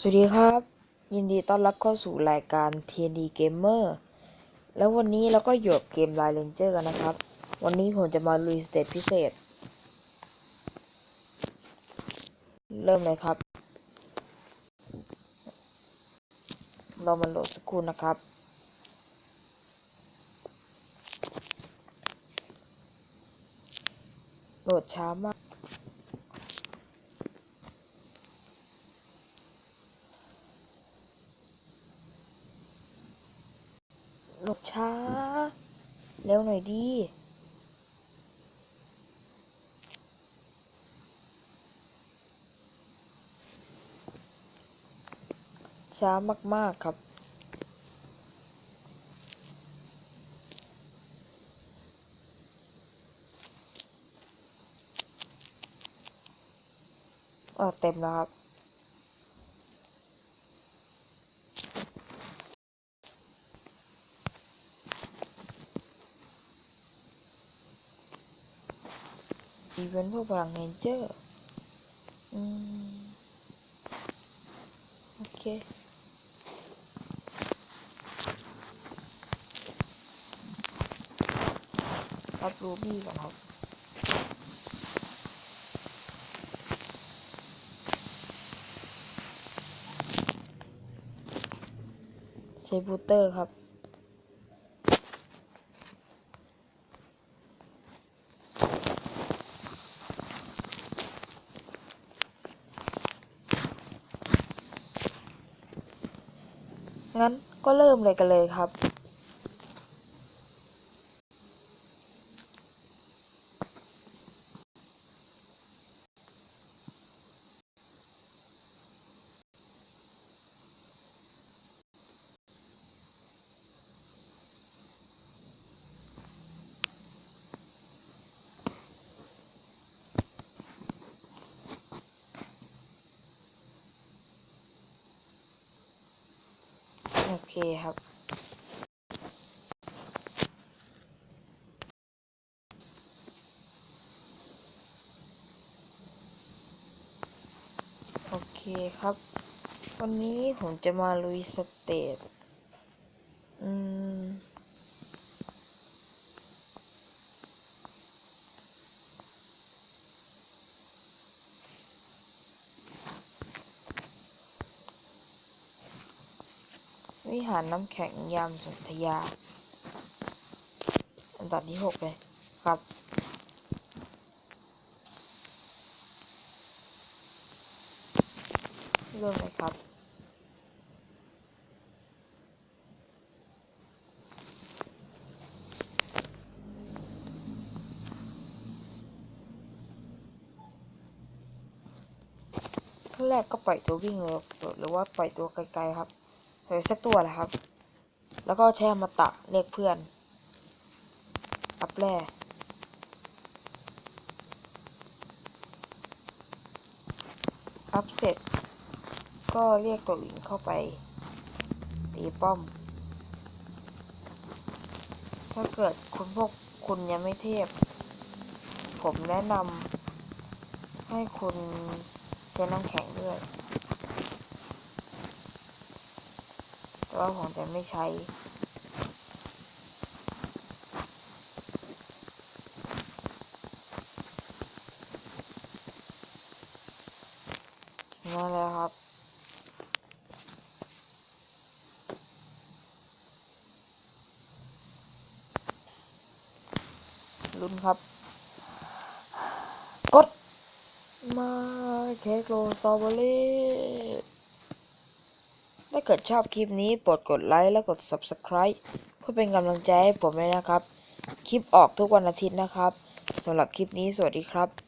สวัสดีครับ ยินดีต้อนรับเข้าสู่รายการ TND Gamer แล้ววันนี้เราก็อยู่กับเกม Line Ranger กันนะครับ วันนี้ผมจะมาลุยสเตจพิเศษ เริ่มเลยครับ เรามาโหลดสักครู่นะครับโหลดช้ามาก หลดช้า เร็วหน่อยดีช้ามาก ๆ ครับ อ่าเต็มแล้วครับ อีเวนต์พวกพลังเรนเจอร์อืมโอเครับรูบี้ก่อนครับใช้บูเตอร์ครับ งั้นก็เริ่มเลยกันเลยครับ โอเคครับ โอเคครับ วันนี้ผมจะมาลุยสเตจอืม วิหารน้ำแข็งยามสนธยา อันดับที่หกเลยครับเริ่มเลยครับ ขั้นแรกก็ปล่อยตัววิ่งเลยหรือว่าปล่อยตัวไกลๆครับ ปล่อยสักตัวแหละครับ แล้วก็แช่มาตะเรียกเพื่อนอัพแร่อัพเสร็จ ก็เรียกตัวอื่นเข้าไป ตีป้อม ถ้าเกิดคุณพวกคุณยังไม่เทพ ผมแนะนำให้คุณใช้น้ำแข็งด้วย แต่ว่าผมจะไม่ใช้ นั่นแหละครับ ลุ้นครับ กด มาเค้กโรสตรอเบอรี่ ถ้าเกิดชอบคลิปนี้โปรดกดไลค์และกด Subscribe เพื่อเป็นกำลังใจให้ผมด้วยนะครับ คลิปออกทุกวันอาทิตย์นะครับสำหรับคลิปนี้สวัสดีครับ